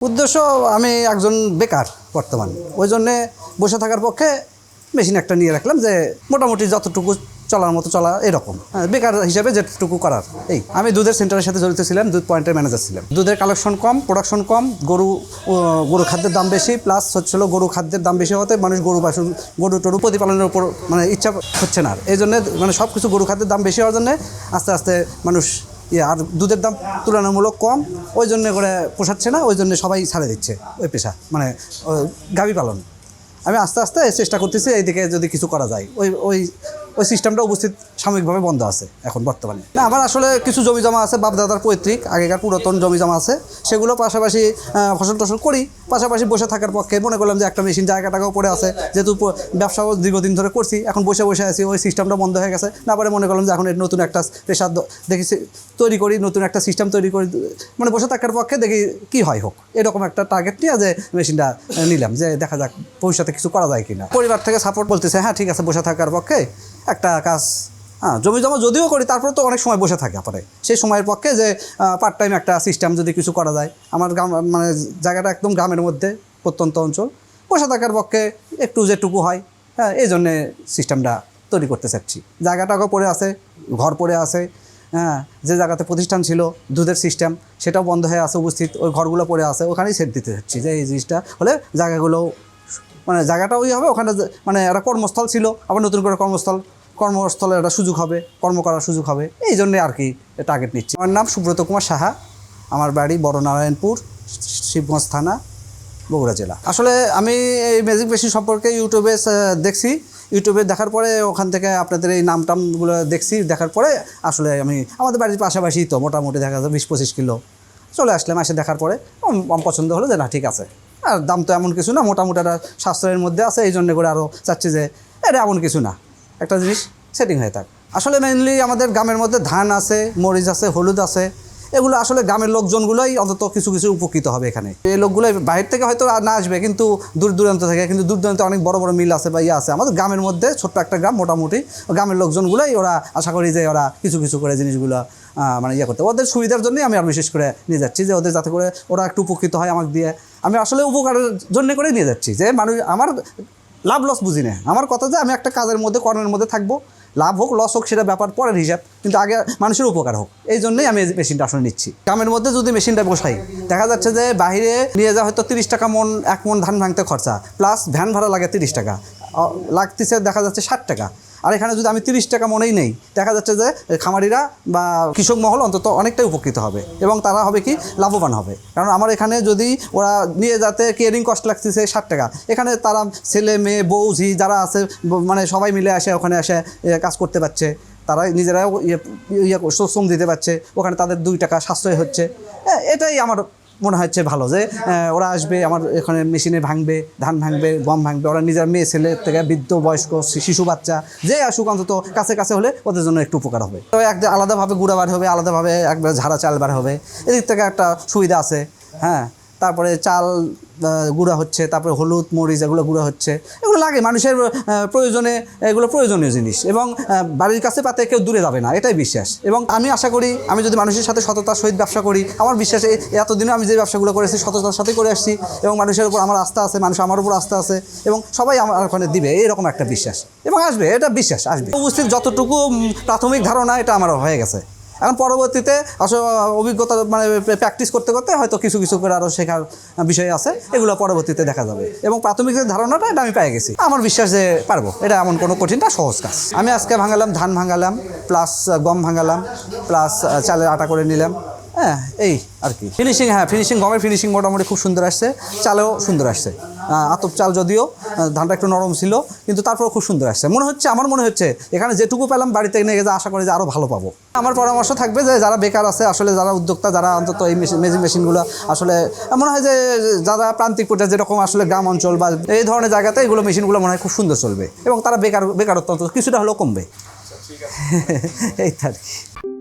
উদ্দেশ্য আমি একজন বেকার বর্তমান। ওই জন্যে বসে থাকার পক্ষে মেশিন একটা নিয়ে রাখলাম যে মোটামুটি যতটুকু চলার মতো চলা এরকম। হ্যাঁ, বেকার হিসেবে যেটুকু করার এই। আমি দুধের সেন্টারের সাথে জড়িত ছিলাম দুধ পয়েন্টের ম্যানেজার ছিলাম। দুধের কালেকশন কম প্রোডাকশন কম গরু গরু খাদ্যের দাম বেশি প্লাস হচ্ছিল গরু খাদ্যের দাম বেশি হতে মানুষ গরু বাসন গরু টরু প্রতিপালনের উপর মানে ইচ্ছা হচ্ছে না এই জন্যে মানে সব কিছু গরু খাদ্যের দাম বেশি হওয়ার জন্যে আস্তে আস্তে মানুষ আর দুধের দাম তুলনামূলক কম, ওই জন্য করে পোষাচ্ছে না, ওই জন্য সবাই ছাড়ে দিচ্ছে ওই পেশা মানে গাভী পালন। আমি আস্তে আস্তে চেষ্টা করতেছি এইদিকে যদি কিছু করা যায়। ওই ওই ওই সিস্টেমটা উপস্থিত সাময়িকভাবে বন্ধ আছে এখন বর্তমানে। না আমার আসলে কিছু জমি জমা আছে, বাপদাদার পৈতৃক, আগেকার পুরাতন জমি জমা আছে। সেগুলো পাশাপাশি ফসল টসল করি, পাশাপাশি বসে থাকার পক্ষে মনে করলাম যে একটা মেশিন জায়গাটাকেও পড়ে আছে, যেহেতু ব্যবসাও দীর্ঘদিন ধরে করছি, এখন বসে বসে আছি, ওই সিস্টেমটা বন্ধ হয়ে গেছে। না পরে মনে করলাম যে এখন নতুন একটা পেশা দেখি তৈরি করি, নতুন একটা সিস্টেম তৈরি করি মানে বসে থাকার পক্ষে দেখি কি হয় হোক। এরকম একটা টার্গেট নিয়ে যে মেশিনটা নিলাম, যে দেখা যাক ভবিষ্যতে কিছু করা যায় কিনা। পরিবার থেকে সাপোর্ট বলতেছে হ্যাঁ ঠিক আছে, বসে থাকার পক্ষে একটা কাজ হ্যাঁ জমি জমা যদিও করি, তারপর তো অনেক সময় বসে থাকে পরে সেই সময়ের পক্ষে যে পার্ট টাইম একটা সিস্টেম যদি কিছু করা যায়, আমার গ্রাম মানে জায়গাটা একদম গ্রামের মধ্যে, প্রত্যন্ত অঞ্চল, বসে থাকার পক্ষে একটু যেটুকু হয় হ্যাঁ এই জন্যে সিস্টেমটা তৈরি করতে চাচ্ছি। জায়গাটাও পড়ে আছে, ঘর পড়ে আছে হ্যাঁ যে জায়গাতে প্রতিষ্ঠান ছিল, দুধের সিস্টেম সেটাও বন্ধ হয়ে আছে উপস্থিত, ওই ঘরগুলো পড়ে আছে, ওখানেই সেট দিতে চাচ্ছি যে, এই জিনিসটা হলে জায়গাগুলো মানে জায়গাটা ওই হবে, ওখানে মানে একটা কর্মস্থল ছিল, আবার নতুন করে কর্মস্থল কর্মস্থলে একটা সুযোগ হবে, কর্ম করার সুযোগ হবে, এই জন্যে আর কি টার্গেট নিচ্ছি। আমার নাম সুব্রত কুমার সাহা, আমার বাড়ি বড়নারায়ণপুর, শিবগঞ্জ থানা, বগুড়া জেলা। আসলে আমি এই ম্যাজিক মেশিন সম্পর্কে ইউটিউবে দেখছি। ইউটিউবে দেখার পরে ওখান থেকে আপনাদের এই নাম টামগুলো দেখছি। দেখার পরে আসলে আমি, আমাদের বাড়ির পাশাপাশি তো মোটামুটি দেখা যায় বিশ পঁচিশ কিলো। চলে আসলাম এসে দেখার পরে পছন্দ হলো যে না, ঠিক আছে। আর দাম তো এমন কিছু না, মোটামুটি একটা সাশ্রয়ের মধ্যে আছে, এই জন্য করে আরও চাচ্ছি যে, এটা এমন কিছু না। একটা জিনিস সেটিং হয়ে থাক। আসলে মেনলি আমাদের গ্রামের মধ্যে ধান আছে, মরিচ আছে, হলুদ আছে। এগুলো আসলে গ্রামের লোকজনগুলোই অন্তত কিছু কিছু উপকৃত হবে এখানে। এই লোকগুলো বাইরে থেকে হয়তো না আসবে, কিন্তু দূর দূরান্ত থেকে, কিন্তু দূর দূরান্তে অনেক বড় বড় মিল আছে বা ইয়ে আছে। আমাদের গ্রামের মধ্যে ছোট্ট একটা গ্রাম মোটামুটি, গ্রামের লোকজনগুলোই ওরা আশা করি যে ওরা কিছু কিছু করে জিনিসগুলো মানে ইয়ে করতে। ওদের সুবিধার জন্যই আমি আর বিশেষ করে নিয়ে যাচ্ছি, যে ওদের যাতে করে ওরা একটু উপকৃত হয় আমাকে দিয়ে। আমি আসলে উপকারের জন্য করে নিয়ে যাচ্ছি, যে মানুষ, আমার লাভ লস বুঝি না। আমার কথা যে আমি একটা কাজের মধ্যে, কর্মের মধ্যে থাকব, লাভ হোক লস হোক, সেটা ব্যাপার, পরের হিসাব। কিন্তু আগে মানুষের উপকার হোক। এই জন্যই আমি মেশিনটা আসলে নিচ্ছি। গ্রামের মধ্যে যদি মেশিনটা বসাই, দেখা যাচ্ছে যে বাহিরে নিয়ে যাওয়া হয়তো তিরিশ টাকা মন, এক মন ধান ভাঙতে খরচা প্লাস ভ্যান ভাড়া লাগে তিরিশ টাকা। লাগতেছে দেখা যাচ্ছে ষাট টাকা। আর এখানে যদি আমি তিরিশ টাকা মনেই নেই, দেখা যাচ্ছে যে খামারিরা বা কৃষক মহল অন্তত অনেকটাই উপকৃত হবে এবং তারা হবে কি লাভবান হবে। কারণ আমার এখানে যদি ওরা নিয়ে যাতে কেয়ারিং কস্ট লাগতেছে ষাট টাকা, এখানে তারা ছেলে, মেয়ে, বউ, ঝি যারা আছে মানে সবাই মিলে আসে, ওখানে আসে কাজ করতে পারছে। তারা নিজেরাও ইয়ে ইয়ে শ্রম দিতে পারছে। ওখানে তাদের দুই টাকা সাশ্রয় হচ্ছে। এটাই আমার মনে হচ্ছে ভালো যে ওরা আসবে, আমার এখানে মেশিনে ভাঙবে, ধান ভাঙবে, গম ভাঙবে, ওরা নিজের মেয়ে, ছেলে থেকে বৃদ্ধ, বয়স্ক শিশু, বাচ্চা, যে আসুক, অন্তত কাছে কাছে হলে ওদের জন্য একটু উপকার হবে। তো এক আলাদাভাবে গুঁড়া বার হবে, আলাদাভাবে একবার ঝাড়া চাল বার হবে, এদিক থেকে একটা সুবিধা আছে হ্যাঁ? তারপরে চাল গুঁড়া হচ্ছে, তারপরে হলুদ, মরিচ, এগুলো গুঁড়া হচ্ছে। এগুলো লাগে, মানুষের প্রয়োজনে, এগুলো প্রয়োজনীয় জিনিস। এবং বাড়ির কাছে পাতে কেউ দূরে যাবে না, এটাই বিশ্বাস। এবং আমি আশা করি, আমি যদি মানুষের সাথে সততার সহিত ব্যবসা করি, আমার বিশ্বাস এতদিনও আমি যে ব্যবসাগুলো করেছি, সততার সাথে করে আসছি। এবং মানুষের উপর আমার আস্থা আছে, মানুষ আমার উপর আস্থা আছে। এবং সবাই আমার ওখানে দিবে এরকম একটা বিশ্বাস। এবং আসবে, এটা বিশ্বাস, আসবে। উপস্থিত যতটুকু প্রাথমিক ধারণা, এটা আমার হয়ে গেছে। এখন পরবর্তীতে আসলে অভিজ্ঞতা মানে প্র্যাকটিস করতে করতে হয়তো কিছু কিছু করে আরও শেখার বিষয় আছে। এগুলো পরবর্তীতে দেখা যাবে। এবং প্রাথমিক যে ধারণাটা, এটা আমি পেয়ে গেছি। আমার বিশ্বাস যে পারব। এটা এমন কোনো কঠিন না, সহজ কাজ। আমি আজকে ভাঙালাম, ধান ভাঙালাম প্লাস গম ভাঙালাম প্লাস চালের আটা করে নিলাম। হ্যাঁ এই আর কি। ফিনিশিং হ্যাঁ ফিনিশিং গমের ফিনিশিং মোটামুটি খুব সুন্দর আসছে। চালেও সুন্দর আসছে। আতপ চাল যদিও ধানটা একটু নরম ছিল কিন্তু তারপর খুব সুন্দর আসছে। মনে হচ্ছে আমার মনে হচ্ছে এখানে যেটুকু পেলাম বাড়িতে নিয়ে গেছে আশা করি যে আরও ভালো পাবো। আমার পরামর্শ থাকবে যে যারা বেকার আছে আসলে যারা উদ্যোক্তা যারা অন্তত এই মেশিন মেশিন মেশিনগুলো আসলে মনে হয় যে যারা প্রান্তিক পর্যায়ে যেরকম আসলে গ্রাম অঞ্চল বা এই ধরনের জায়গাতে এগুলো মেশিনগুলো মনে হয় খুব সুন্দর চলবে এবং তারা বেকার বেকারত্ব কিছুটা হলেও কমবে। এই তো আর কি।